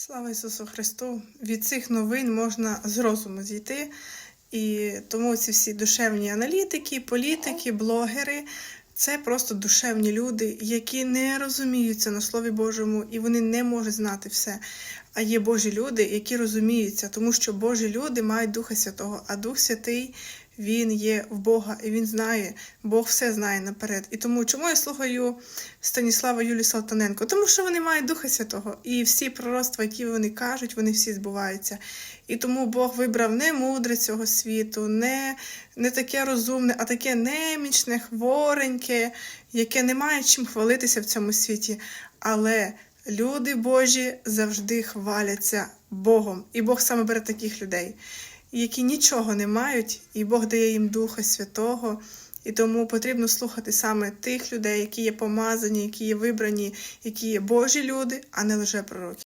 Слава Ісусу Христу! Від цих новин можна з розуму зійти. І тому ці всі душевні аналітики, політики, блогери це просто душевні люди, які не розуміються на Слові Божому і вони не можуть знати все. А є Божі люди, які розуміються, тому що Божі люди мають Духа Святого, а Дух Святий він є в Бога, і він знає, Бог все знає наперед. І тому чому я слухаю Станіслава Юлі Салтаненко? Тому що вони мають Духа Святого, і всі пророцтва, які вони кажуть, вони всі збуваються. І тому Бог вибрав не мудре цього світу, не, не таке розумне, а таке немічне, хвореньке, яке не має чим хвалитися в цьому світі. Але люди Божі завжди хваляться Богом, і Бог саме бере таких людей які нічого не мають, і Бог дає їм Духа Святого. І тому потрібно слухати саме тих людей, які є помазані, які є вибрані, які є Божі люди, а не лише пророки.